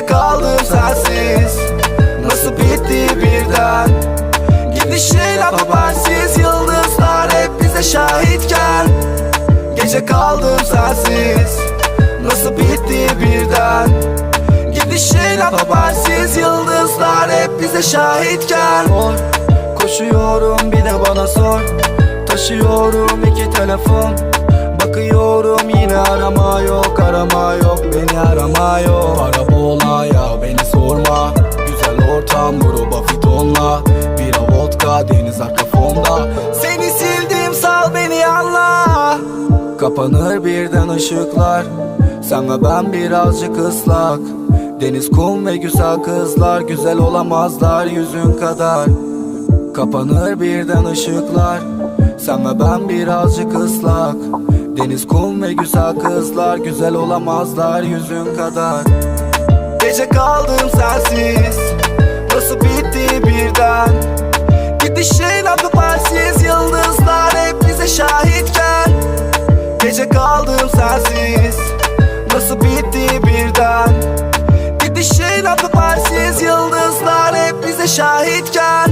Gece kaldım sensiz. Nasıl bitti birden? Gidişin habersiz Yıldızlar hep bize şahitken. Gece kaldım sensiz. Nasıl bitti birden? Gidişin habersiz Yıldızlar hep bize şahitken. Sor, Koşuyorum bir de bana sor. Taşıyorum iki telefon. Bakıyorum yine arama yok arama yok Beni arama yok. Araba Deniz arka fonda Seni sildim sal beni anla Kapanır birden ışıklar. Sen ve ben birazcık ıslak. Deniz kum ve güzel kızlar Güzel olamazlar yüzün kadar. Kapanır birden ışıklar. Sen ve ben birazcık ıslak. Deniz kum ve güzel kızlar Güzel olamazlar yüzün kadar. Gece kaldım sensiz. Nasıl bitti Gece kaldım sensiz. Nasıl bitti birden? Gidişin habersiz Yıldızlar hep bize şahitken